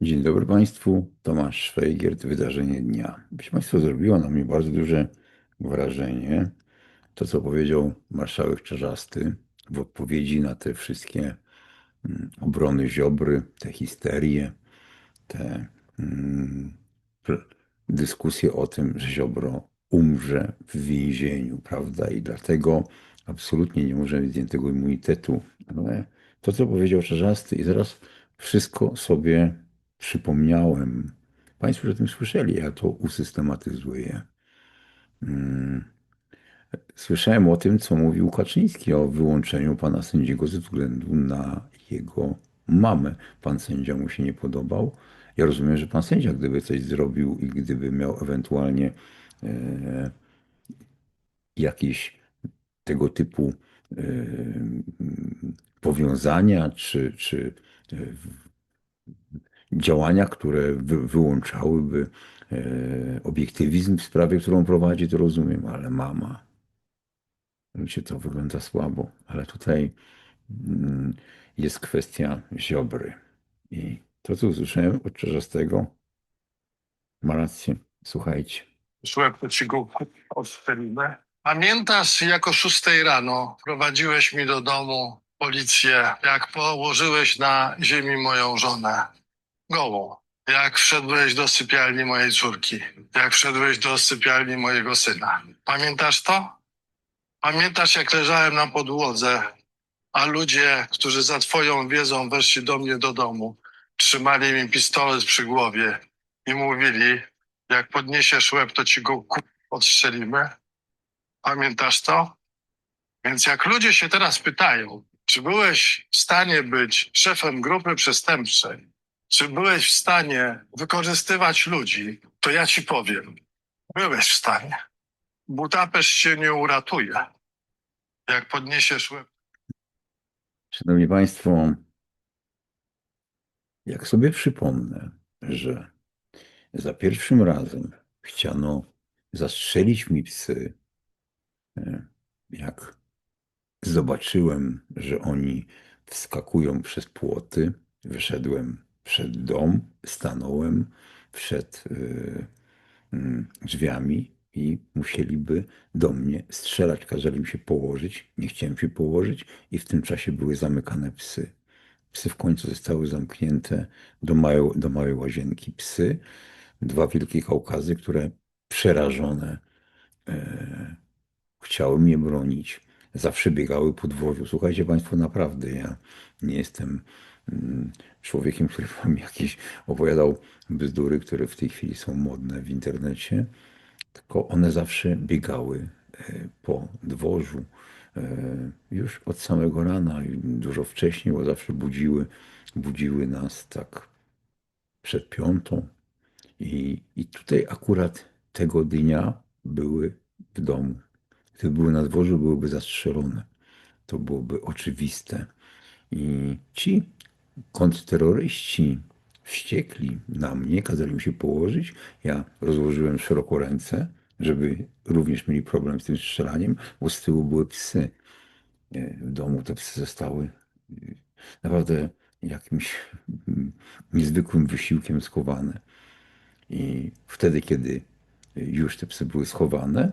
Dzień dobry Państwu, Tomasz Szwajgiert, Wydarzenie Dnia. Proszę Państwa, zrobiło na mnie bardzo duże wrażenie to, co powiedział marszałek Czarzasty w odpowiedzi na te wszystkie mm, obrony Ziobry, te histerie, te mm, dyskusje o tym, że Ziobro umrze w więzieniu, prawda? I dlatego absolutnie nie może mieć zdjętego immunitetu. Ale to, co powiedział Czarzasty, i zaraz wszystko sobie przypomniałem. Państwo już o tym słyszeli, ja to usystematyzuję. Mm, Słyszałem o tym, co mówił Kaczyński o wyłączeniu pana sędziego ze względu na jego mamę. Pan sędzia mu się nie podobał. Ja rozumiem, że pan sędzia, gdyby coś zrobił i gdyby miał ewentualnie e, jakieś tego typu e, powiązania czy, czy e, działania, które wy, wyłączałyby e, obiektywizm w sprawie, którą prowadzi, to rozumiem, ale mama. Wiecie, to wygląda słabo, ale tutaj mm, jest kwestia Ziobry. I to, co usłyszałem od Czarzastego, ma rację. Słuchajcie. Szłem to ci go odstrzelimy. Pamiętasz, jak o 6 rano prowadziłeś mi do domu policję, jak położyłeś na ziemi moją żonę gołą. Jak wszedłeś do sypialni mojej córki, jak wszedłeś do sypialni mojego syna. Pamiętasz to? Pamiętasz, jak leżałem na podłodze, a ludzie, którzy za twoją wiedzą weszli do mnie do domu, trzymali mi pistolet przy głowie i mówili, jak podniesiesz łeb, to ci go odstrzelimy. Pamiętasz to? Więc jak ludzie się teraz pytają, czy byłeś w stanie być szefem grupy przestępczej, czy byłeś w stanie wykorzystywać ludzi, to ja ci powiem, byłeś w stanie. Budapeszt cię nie uratuje. Jak podniesiesz łeb. Szanowni Państwo, jak sobie przypomnę, że za pierwszym razem chciano zastrzelić mi psy, e, jak zobaczyłem, że oni wskakują przez płoty, wyszedłem przed dom, stanąłem przed e, mm, drzwiami i musieliby do mnie strzelać. Kazali mi się położyć, nie chciałem się położyć i w tym czasie były zamykane psy. Psy w końcu zostały zamknięte do do małej łazienki. Psy, dwa wielkie kaukazy, które przerażone e, chciały mnie bronić. Zawsze biegały po dworzu. Słuchajcie Państwo, naprawdę ja nie jestem człowiekiem, który Wam jakieś opowiadał bzdury, które w tej chwili są modne w internecie, tylko one zawsze biegały e, po dworzu e, już od samego rana, dużo wcześniej, bo zawsze budziły, budziły nas tak przed piątą. I, I tutaj akurat tego dnia były w domu. Gdyby były na dworzu, byłyby zastrzelone. To byłoby oczywiste. I ci kontrterroryści wściekli na mnie, kazali mi się położyć. Ja rozłożyłem szeroko ręce, żeby również mieli problem z tym strzelaniem, bo z tyłu były psy. E, W domu te psy zostały e, naprawdę jakimś mm, niezwykłym wysiłkiem schowane. I wtedy, kiedy już te psy były schowane,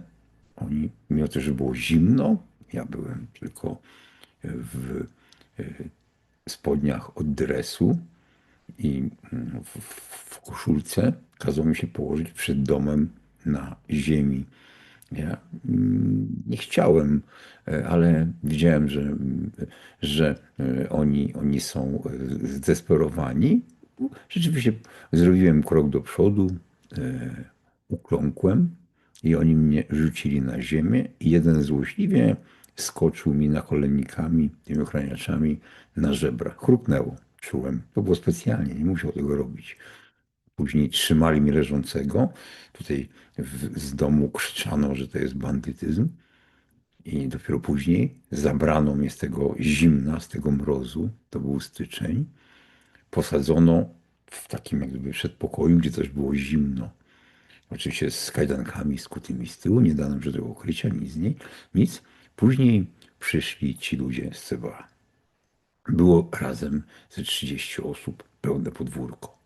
oni, mimo to, że było zimno, ja byłem tylko w e, spodniach od dresu i mm, w, w koszulce, kazał mi się położyć przed domem na ziemi. Ja mm, nie chciałem, e, ale widziałem, że, mm, że e, oni, oni są e, zdesperowani. Rzeczywiście zrobiłem krok do przodu, ukląkłem i oni mnie rzucili na ziemię jeden złośliwie skoczył mi na kolennikami, tymi ochraniaczami na żebra. Chrupnęło, czułem. To było specjalnie, nie musiał tego robić. Później trzymali mnie leżącego. Tutaj w, z domu krzyczano, że to jest bandytyzm. I dopiero później zabrano mnie z tego zimna, z tego mrozu. To był styczeń. Posadzono w takim jak gdyby przedpokoju, gdzie też było zimno. Oczywiście z kajdankami skutymi z tyłu, nie dano żadnego ukrycia, nic, nie, nic. Później przyszli ci ludzie z CBA. Było razem ze 30 osób, pełne podwórko.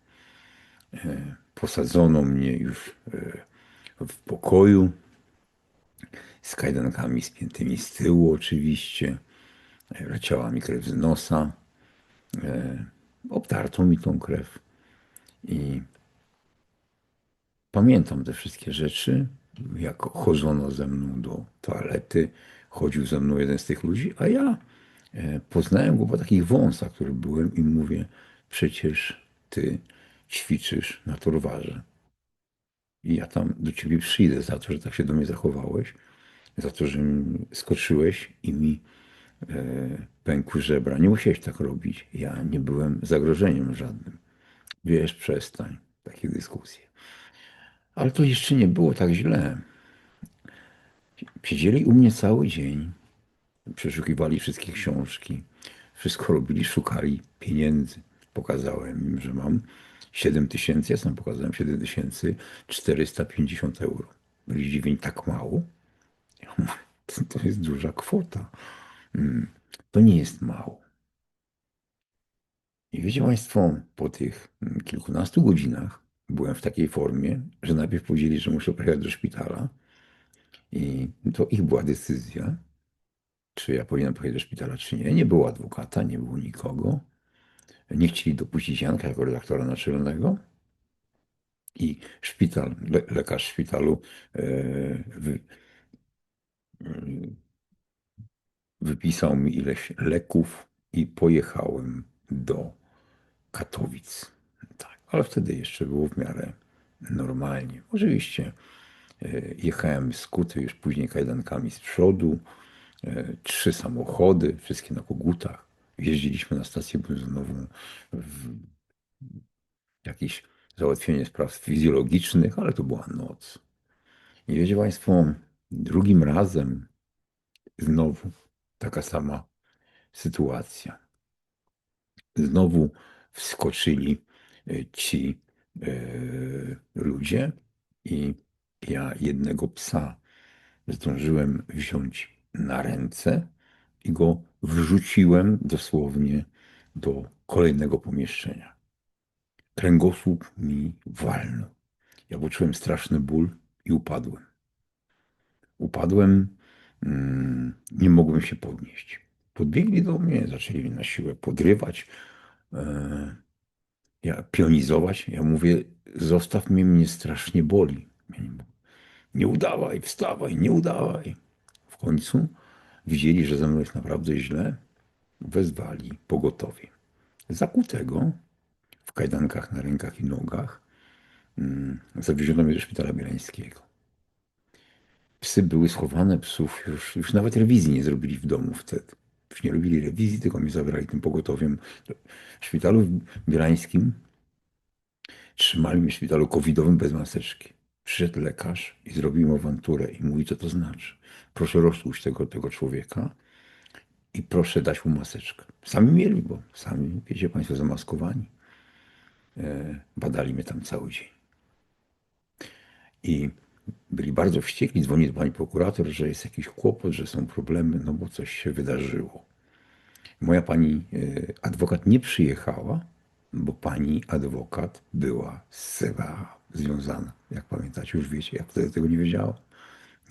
E, Posadzono mnie już e, w pokoju z kajdankami spiętymi z tyłu oczywiście. E, Leciała mi krew z nosa. Obtarto mi tą krew. I pamiętam te wszystkie rzeczy, jak chodzono ze mną do toalety, chodził ze mną jeden z tych ludzi, a ja e, poznałem go po takich wąsach, który byłem i mówię, przecież ty ćwiczysz na torwarze. I ja tam do ciebie przyjdę za to, że tak się do mnie zachowałeś, za to, że mi skoczyłeś i mi e, pękły żebra. Nie musiałeś tak robić. Ja nie byłem zagrożeniem żadnym. Wiesz, przestań. Takie dyskusje. Ale to jeszcze nie było tak źle. Siedzieli u mnie cały dzień, przeszukiwali wszystkie książki, wszystko robili, szukali pieniędzy. Pokazałem im, że mam 7 tysięcy, ja sam pokazałem 7 tysięcy 450 euro. Byli zdziwieni, tak mało? Ja mówię, to, jest duża kwota. Mm, To nie jest mało. I wiecie Państwo, po tych kilkunastu godzinach byłem w takiej formie, że najpierw powiedzieli, że muszę pojechać do szpitala. I to ich była decyzja, czy ja powinienem pojechać do szpitala, czy nie. Nie było adwokata, nie było nikogo. Nie chcieli dopuścić Janka jako redaktora naczelnego. I szpital, le, lekarz szpitalu e, wy, e, wypisał mi ileś leków i pojechałem do Katowic. Ale wtedy jeszcze było w miarę normalnie. Oczywiście e, jechałem skuty już później kajdankami z przodu, e, trzy samochody, wszystkie na kogutach. Jeździliśmy na stację benzynową w jakieś załatwienie spraw fizjologicznych, ale to była noc. I wiecie Państwo, drugim razem znowu taka sama sytuacja. Znowu wskoczyli ci e, ludzie i ja jednego psa zdążyłem wziąć na ręce i go wrzuciłem dosłownie do kolejnego pomieszczenia. Kręgosłup mi walnął. Ja poczułem straszny ból i upadłem. Upadłem, mm, nie mogłem się podnieść. Podbiegli do mnie, zaczęli na siłę podrywać, e, ja, pionizować. Ja mówię, zostaw mnie, mnie strasznie boli. Nie, udawaj, wstawaj, nie udawaj. W końcu widzieli, że ze mną jest naprawdę źle, wezwali pogotowie. Zakutego, w kajdankach na rękach i nogach, mm, zawieziono mnie do szpitala bielańskiego. Psy były schowane, psów już, już nawet rewizji nie zrobili w domu wtedy. Już nie robili rewizji, tylko mnie zabrali tym pogotowiem. W szpitalu bielańskim trzymali mnie w szpitalu covidowym bez maseczki. Przyszedł lekarz i zrobił mu awanturę i mówi, co to znaczy. Proszę roztłuść tego, tego człowieka i proszę dać mu maseczkę. Sami mieli, bo sami, wiecie Państwo, zamaskowani. E, badali mnie tam cały dzień. I byli bardzo wściekli, dzwoni do pani prokurator, że jest jakiś kłopot, że są problemy, no bo coś się wydarzyło. Moja pani e, adwokat nie przyjechała, bo pani adwokat była z CBA związana. Jak pamiętacie, już wiecie, jak wtedy tego nie wiedziała.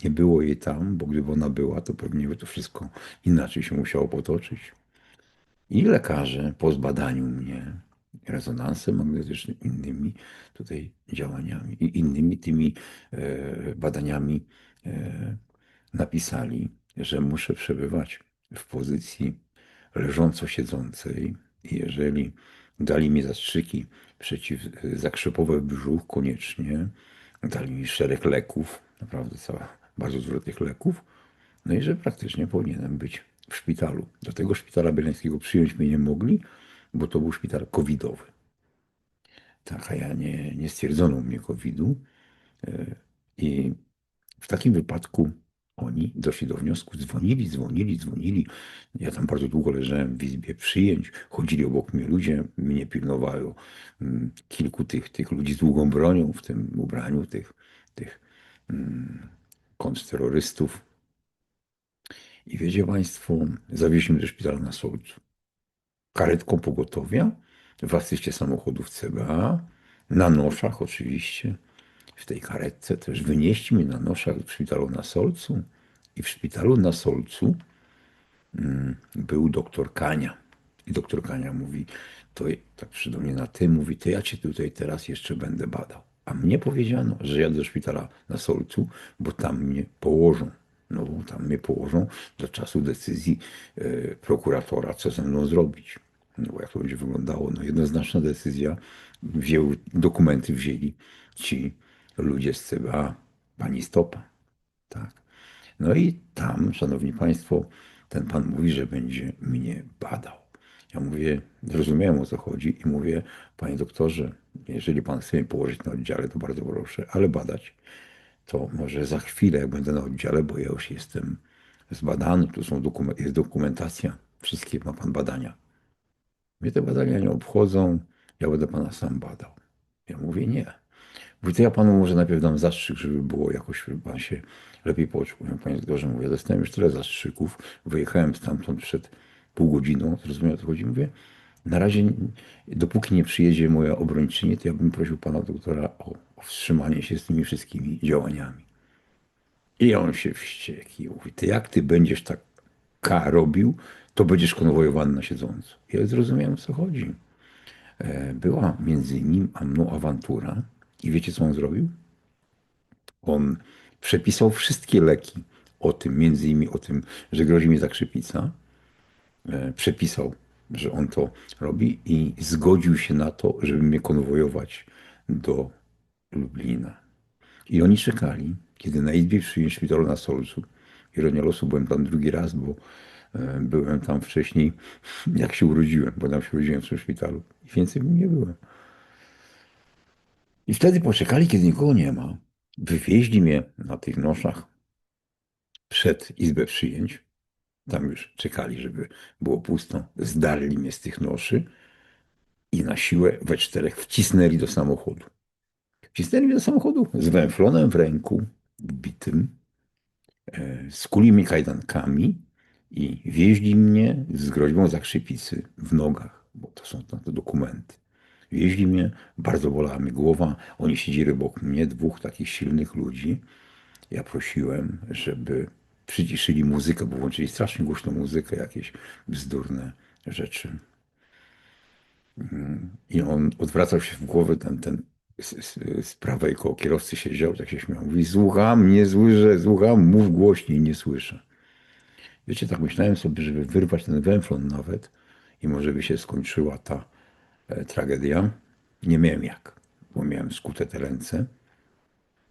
Nie było jej tam, bo gdyby ona była, to pewnie by to wszystko inaczej się musiało potoczyć. I lekarze po zbadaniu mnie rezonansem magnetycznym, innymi tutaj działaniami i innymi tymi e, badaniami e, napisali, że muszę przebywać w pozycji leżąco-siedzącej. Jeżeli dali mi zastrzyki przeciwzakrzepowe w brzuch koniecznie, dali mi szereg leków, naprawdę cała, bardzo dużo tych leków, no i że praktycznie powinienem być w szpitalu. Do tego szpitala bielańskiego przyjąć mnie nie mogli, bo to był szpital covidowy. Tak, a ja nie, nie stwierdzono u mnie covidu. E, I w takim wypadku oni doszli do wniosku, dzwonili, dzwonili, dzwonili. Ja tam bardzo długo leżałem w izbie przyjęć, chodzili obok mnie ludzie, mnie pilnowało mm, kilku tych, tych ludzi z długą bronią w tym ubraniu, tych, tych mm, kontrterrorystów. I wiecie Państwo, zawieźli mnie do szpitala na Sołcu. Karetką pogotowia, w asyście samochodów CBA, na noszach oczywiście, w tej karetce też wynieśli mnie na noszach w szpitalu na Solcu i w szpitalu na Solcu mm, był doktor Kania. I doktor Kania mówi, to tak przy mnie na ty, mówi, to ja cię tutaj teraz jeszcze będę badał. A mnie powiedziano, że jadę do szpitala na Solcu, bo tam mnie położą. No tam mnie położą do czasu decyzji e, prokuratora, co ze mną zrobić. No jak to będzie wyglądało? No jednoznaczna decyzja. Wzięły, dokumenty wzięli ci ludzie z CBA, pani Stopa. Tak. No i tam, szanowni państwo, ten pan mówi, że będzie mnie badał. Ja mówię, zrozumiałem o co chodzi i mówię, panie doktorze, jeżeli pan chce mnie położyć na oddziale, to bardzo proszę, ale badać to może za chwilę, jak będę na oddziale, bo ja już jestem zbadany, tu są dokument, jest dokumentacja, wszystkie ma pan badania. Mnie te badania nie obchodzą, ja będę pana sam badał. Ja mówię, nie. Mówię, to ja panu może najpierw dam zastrzyk, żeby było jakoś, żeby pan się lepiej poczuł. Ja panie doktorze, mówię, dostałem już tyle zastrzyków, wyjechałem stamtąd przed pół godziną, zrozumiał o co chodzi, mówię, na razie, dopóki nie przyjedzie moja obrończyni, to ja bym prosił pana doktora o, o wstrzymanie się z tymi wszystkimi działaniami. I on się wściekł i mówi, ty jak ty będziesz tak K robił, to będziesz konwojowany na siedząco. Ja zrozumiałem, o co chodzi. E, Była między nim a mną awantura i wiecie, co on zrobił? On przepisał wszystkie leki o tym, między innymi o tym, że grozi mi zakrzepica. E, Przepisał, że on to robi i zgodził się na to, żeby mnie konwojować do Lublina. I oni czekali, kiedy na izbie przyjęli szpitalu na Solcu. Ironia losu, byłem tam drugi raz, bo e, byłem tam wcześniej, jak się urodziłem, bo tam się urodziłem w tym szpitalu. I więcej nie byłem. I wtedy poczekali, kiedy nikogo nie ma. Wywieźli mnie na tych noszach przed izbę przyjęć. Tam już czekali, żeby było pusto. Zdarli mnie z tych noszy i na siłę we czterech wcisnęli do samochodu. Wcisnęli mnie do samochodu z węflonem w ręku, bitym, e, skuli mnie kajdankami i wieźli mnie z groźbą zakrzypicy w nogach, bo to są te dokumenty. Wieźli mnie, bardzo bolała mnie głowa. Oni siedzieli obok mnie, dwóch takich silnych ludzi. Ja prosiłem, żeby przyciszyli muzykę, bo włączyli strasznie głośną muzykę, jakieś bzdurne rzeczy. Mm, I on odwracał się w głowę, ten, ten z, z, prawej koło kierowcy siedział, tak się śmiał. Mówi, słucham, nie słyszę, słucham, mów głośniej, nie słyszę. Wiecie, tak myślałem sobie, żeby wyrwać ten węflon nawet i może by się skończyła ta e, tragedia. Nie miałem jak, bo miałem skute te ręce.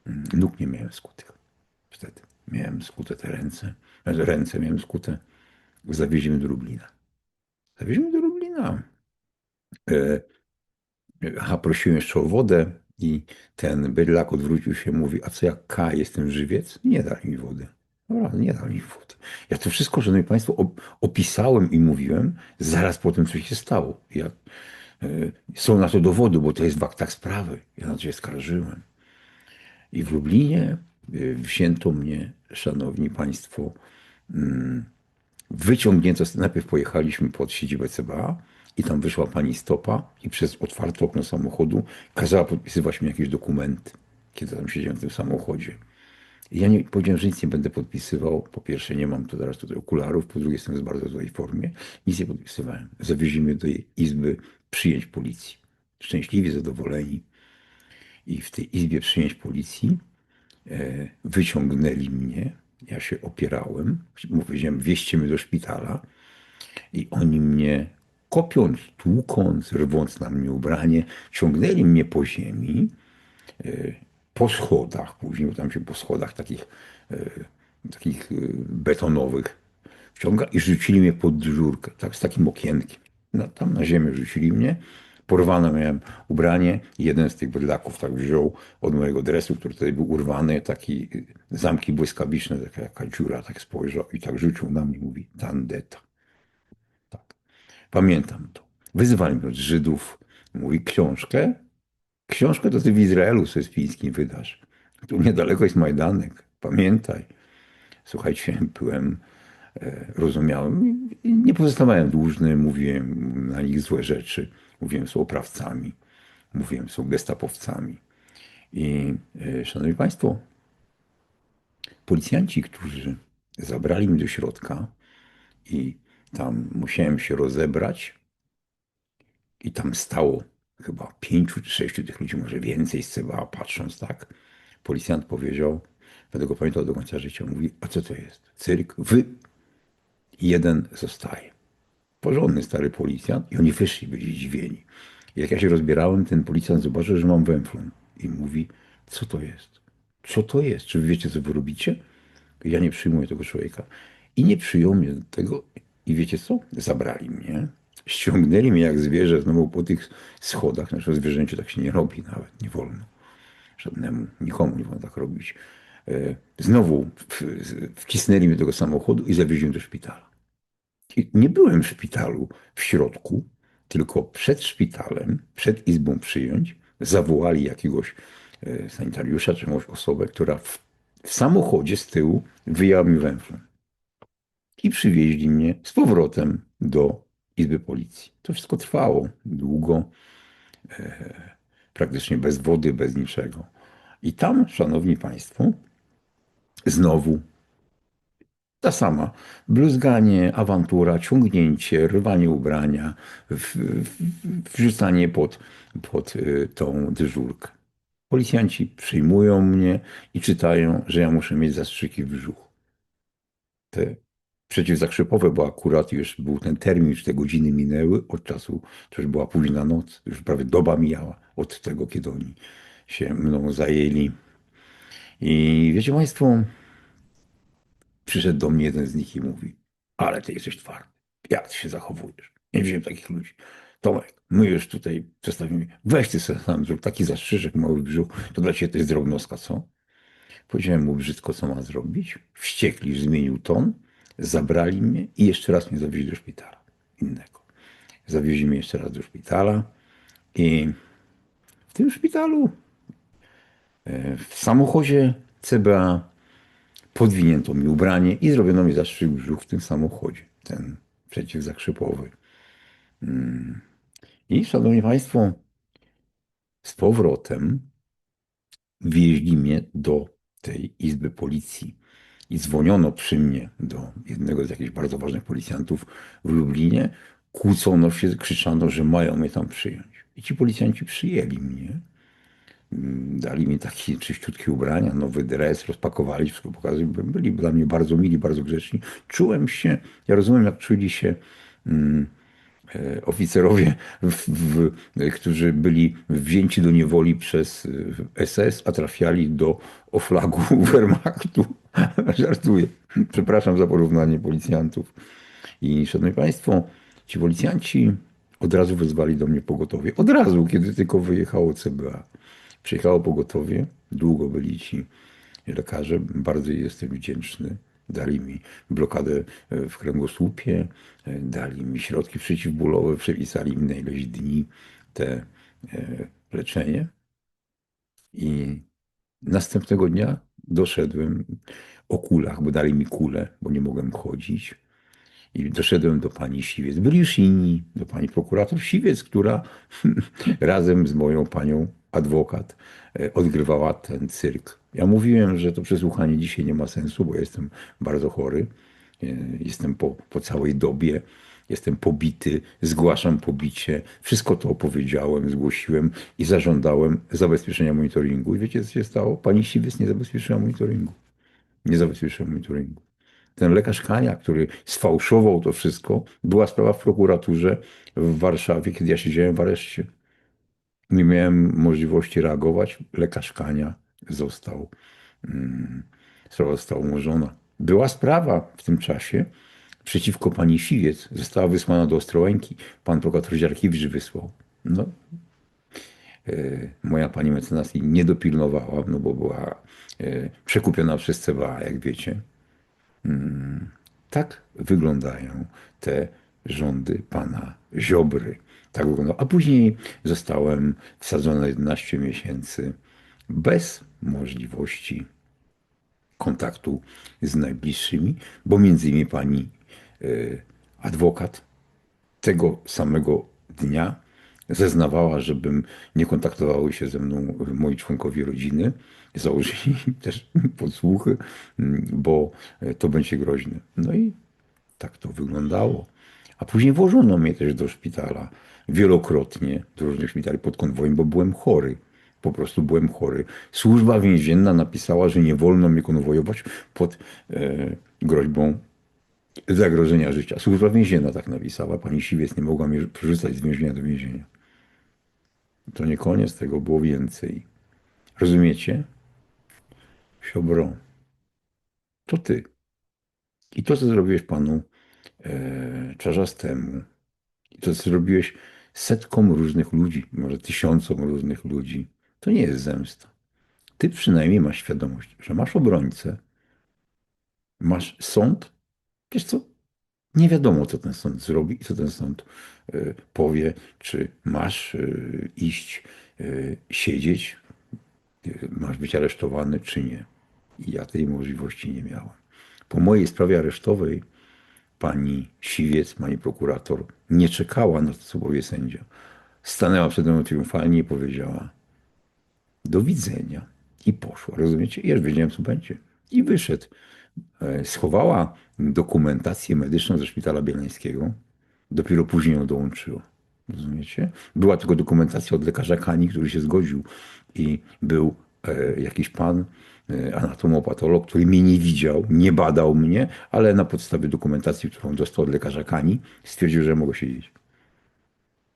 Mm, Nóg nie miałem skutych wtedy. Miałem skute te ręce. Znaczy, Ręce miałem skute. Zawieźliśmy do Lublina. Zawieźliśmy do Lublina. E, Aha, prosiłem jeszcze o wodę i ten bydlak odwrócił się, mówi, a co jak K, jestem żywiec? Nie dali mi wody. Naprawdę, nie dali mi wody. Ja to wszystko, szanowni państwo, op- opisałem i mówiłem zaraz po tym, co się stało. Ja, e, są na to dowody, bo to jest w aktach sprawy. Ja na to się skarżyłem. I w Lublinie wzięto mnie, szanowni państwo, mm, wyciągnięto, najpierw pojechaliśmy pod siedzibę CBA i tam wyszła pani stopa i przez otwarte okno samochodu kazała podpisywać mi jakieś dokumenty, kiedy tam siedziałem w tym samochodzie. Ja nie, powiedziałem, że nic nie będę podpisywał. Po pierwsze, nie mam tu teraz tutaj okularów, po drugie, jestem w bardzo złej formie. Nic nie podpisywałem. Zawieźli mnie do izby przyjęć policji. Szczęśliwi, zadowoleni. I w tej izbie przyjęć policji wyciągnęli mnie. Ja się opierałem. Powiedziałem, wieźcie mnie do szpitala. I oni mnie kopiąc, tłukąc, rwąc na mnie ubranie, ciągnęli mnie po ziemi, e, po schodach, później tam się po schodach takich, e, takich e, betonowych wciąga i rzucili mnie pod dyżurkę, tak z takim okienkiem. No, tam na ziemię rzucili mnie, porwane miałem ubranie jeden z tych bydlaków tak wziął od mojego dresu, który tutaj był urwany, taki e, zamki błyskawiczne, taka jaka dziura, tak spojrzał i tak rzucił na mnie, mówi, tandeta. Tak. Pamiętam to. Mnie od Żydów. Mówi, książkę? Książkę to ty w Izraelu Sespińskim wydasz. Tu niedaleko jest Majdanek. Pamiętaj. Słuchajcie, byłem, e, rozumiałem nie pozostawałem dłużny. Mówiłem na nich złe rzeczy. Mówiłem z oprawcami. mówiłem, są gestapowcami. I e, szanowni państwo, policjanci, którzy zabrali mnie do środka i tam musiałem się rozebrać i tam stało chyba pięciu czy sześciu tych ludzi, może więcej z CBA, patrząc tak, policjant powiedział, będę go pamiętał do końca życia, mówi, a co to jest? Cyrk? Wy? Jeden zostaje. Porządny stary policjant i oni wyszli, byli zdziwieni. Jak ja się rozbierałem, ten policjant zobaczył, że mam węflon i mówi, co to jest? Co to jest? Czy wy wiecie, co wy robicie? Ja nie przyjmuję tego człowieka. I nie przyjął mnie do tego. I wiecie co? Zabrali mnie. Ściągnęli mnie jak zwierzę znowu po tych schodach. Znaczy o zwierzęciu tak się nie robi nawet, nie wolno. Żadnemu, nikomu nie wolno tak robić. E, Znowu wcisnęli mnie do tego samochodu i zawieźli do szpitala. Nie byłem w szpitalu w środku, tylko przed szpitalem, przed izbą przyjąć, zawołali jakiegoś e, sanitariusza czy jakąś osobę, która w, w samochodzie z tyłu wyjęła mi węflon. I przywieźli mnie z powrotem do izby policji. To wszystko trwało długo, e, praktycznie bez wody, bez niczego. I tam, szanowni państwo, znowu ta sama. Bluzganie, awantura, ciągnięcie, rwanie ubrania, w, w, wrzucanie pod, pod y, tą dyżurkę. Policjanci przyjmują mnie i czytają, że ja muszę mieć zastrzyki w brzuchu. Te przeciwzakrzepowe, bo akurat już był ten termin, już te godziny minęły od czasu, to już była późna noc, już prawie doba mijała od tego, kiedy oni się mną zajęli. I wiecie Państwo, Przyszedł do mnie jeden z nich i mówi, ale ty jesteś twardy. Jak ty się zachowujesz? Nie wziąłem takich ludzi. Tomek, my już tutaj przedstawimy. Weź ty sobie sam zrób taki zastrzyżek mały brzuch, to dla ciebie to jest drobnostka, co? Powiedziałem mu brzydko, co ma zrobić. Wściekli, zmienił ton, zabrali mnie i jeszcze raz mnie zawieźli do szpitala innego. Zawieźli mnie jeszcze raz do szpitala i w tym szpitalu, e, w samochodzie CBA podwinięto mi ubranie i zrobiono mi zastrzyk brzuch w tym samochodzie, ten przeciwzakrzepowy. Mm. I szanowni państwo, z powrotem wieźli mnie do tej izby policji i dzwoniono przy mnie do jednego z jakichś bardzo ważnych policjantów w Lublinie. Kłócono się, krzyczano, że mają mnie tam przyjąć. I ci policjanci przyjęli mnie. Dali mi takie czyściutkie ubrania, nowy dres, rozpakowali, wszystko pokazali. Byli dla mnie bardzo mili, bardzo grzeczni. Czułem się, ja rozumiem, jak czuli się mm, e, oficerowie, w, w, którzy byli wzięci do niewoli przez e, SS, a trafiali do oflagu Wehrmachtu. Żartuję. Przepraszam za porównanie policjantów. I szanowni państwo, ci policjanci od razu wezwali do mnie pogotowie. Od razu, kiedy tylko wyjechało CBA. Przyjechało pogotowie, długo byli ci lekarze, bardzo jestem wdzięczny. Dali mi blokadę e, w kręgosłupie, e, dali mi środki przeciwbólowe, przepisali mi na ileś dni te e, leczenie. I następnego dnia doszedłem o kulach, bo dali mi kulę, bo nie mogłem chodzić. I doszedłem do pani Siwiec. Byli już inni, do pani prokurator Siwiec, która razem z moją panią adwokat e, odgrywała ten cyrk. Ja mówiłem, że to przesłuchanie dzisiaj nie ma sensu, bo jestem bardzo chory. E, Jestem po, po całej dobie. Jestem pobity, zgłaszam pobicie. Wszystko to opowiedziałem, zgłosiłem i zażądałem zabezpieczenia monitoringu. I wiecie, co się stało? Pani Siwiec nie zabezpieczyła monitoringu. Nie zabezpieczyła monitoringu ten lekarz Kania, który sfałszował to wszystko, była sprawa w prokuraturze w Warszawie, kiedy ja siedziałem w areszcie. Nie miałem możliwości reagować. Lekarz Kania został, mm, sprawa została umorzona. Była sprawa w tym czasie przeciwko pani Siwiec. Została wysłana do Ostrołęki. Pan prokurator Ziarkiewicz wysłał. No, e, moja pani mecenas nie dopilnowała, no bo była e, przekupiona przez CBA, jak wiecie. Tak wyglądają te rządy pana Ziobry. Tak wyglądał. A później zostałem wsadzony na 11 miesięcy bez możliwości kontaktu z najbliższymi, bo między innymi pani e, adwokat tego samego dnia zeznawała, żebym nie kontaktowały się ze mną moi członkowie rodziny. Założyli też podsłuchy, bo to będzie groźne. No i tak to wyglądało. A później włożono mnie też do szpitala wielokrotnie, do różnych szpitali pod konwojem, bo byłem chory. Po prostu byłem chory. Służba więzienna napisała, że nie wolno mnie konwojować pod e, groźbą zagrożenia życia. Służba więzienna tak napisała. Pani Siwiec nie mogła mnie przerzucać z więzienia do więzienia. To nie koniec, tego było więcej. Rozumiecie? Siobro, to ty. I to, co zrobiłeś panu e, Czarzastemu, i to, co zrobiłeś setkom różnych ludzi, może tysiącom różnych ludzi, to nie jest zemsta. Ty przynajmniej masz świadomość, że masz obrońcę, masz sąd. Wiesz co? Nie wiadomo, co ten sąd zrobi i co ten sąd e, powie, czy masz e, iść, siedzieć, masz być aresztowany, czy nie. I ja tej możliwości nie miałem. Po mojej sprawie aresztowej pani Siwiec, pani prokurator, nie czekała na to, co powie sędzia. Stanęła przede mną triumfalnie i powiedziała do widzenia. I poszła, rozumiecie? Ja już wiedziałem, co będzie. I wyszedł. E, Schowała dokumentację medyczną ze szpitala bielańskiego. Dopiero później ją dołączyła. Rozumiecie? Była tylko dokumentacja od lekarza Kani, który się zgodził. I był e, jakiś pan, anatomopatolog, który mnie nie widział, nie badał mnie, ale na podstawie dokumentacji, którą dostał od lekarza Kani, stwierdził, że mogę siedzieć.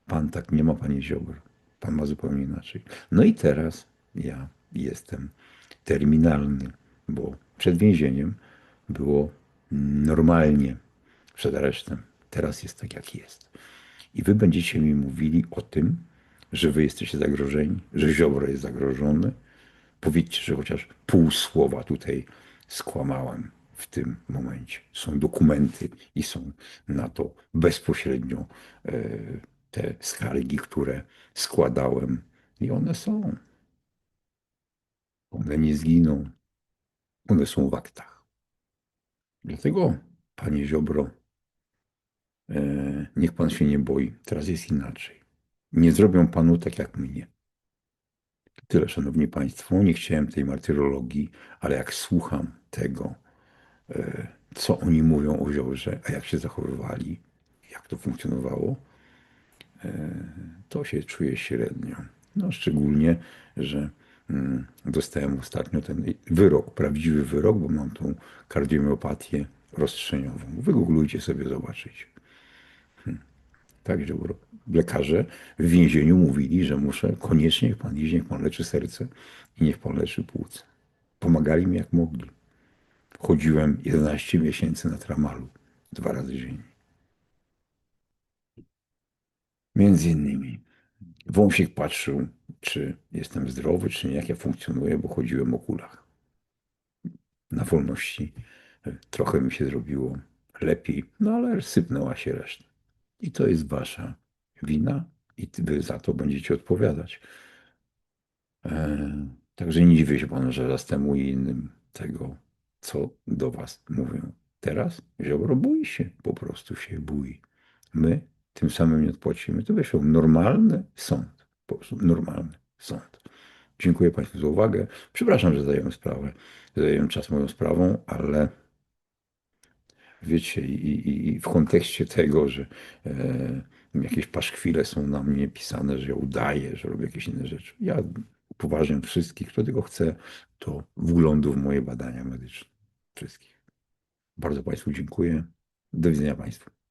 Pan tak nie ma, panie Ziobro. Pan ma zupełnie inaczej. No i teraz ja jestem terminalny, bo przed więzieniem było normalnie, przed aresztem. Teraz jest tak, jak jest. I wy będziecie mi mówili o tym, że wy jesteście zagrożeni, że Ziobro jest zagrożony. Powiedzcie, że chociaż pół słowa tutaj skłamałem w tym momencie. Są dokumenty i są na to bezpośrednio e, te skargi, które składałem. I one są. One nie zginą. One są w aktach. Dlatego, panie Ziobro, e, niech pan się nie boi. Teraz jest inaczej. Nie zrobią panu tak jak mnie. Tyle, szanowni państwo. Nie chciałem tej martyrologii, ale jak słucham tego, e, co oni mówią o Ziobrze, a jak się zachowywali, jak to funkcjonowało, e, to się czuje średnio. No, szczególnie, że mm, dostałem ostatnio ten wyrok, prawdziwy wyrok, bo mam tą kardiomiopatię rozstrzeniową. Wygooglujcie sobie, zobaczycie. Hmm. Tak, że lekarze w więzieniu mówili, że muszę koniecznie, niech pan idzie, niech pan leczy serce i niech pan leczy płuc. Pomagali mi jak mogli. Chodziłem 11 miesięcy na tramalu, dwa razy dziennie. Między innymi wąsik patrzył, czy jestem zdrowy, czy nie, jak ja funkcjonuję, bo chodziłem o kulach. Na wolności trochę mi się zrobiło lepiej, no ale sypnęła się reszta. I to jest wasza wina i wy za to będziecie odpowiadać. E, także nie dziwię się panu, że zastępu i innym tego, co do was mówią. Teraz Ziobro boi się, po prostu się boi. My tym samym nie odpłacimy. To wyszło normalny sąd. Po prostu normalny sąd. Dziękuję Państwu za uwagę. Przepraszam, że zająłem sprawę, zająłem czas moją sprawą, ale wiecie, i, i, i w kontekście tego, że e, jakieś paszkwile są na mnie pisane, że ja udaję, że robię jakieś inne rzeczy. Ja upoważniam wszystkich, kto tego chce, to wglądu w moje badania medyczne. Wszystkich. Bardzo Państwu dziękuję. Do widzenia Państwu.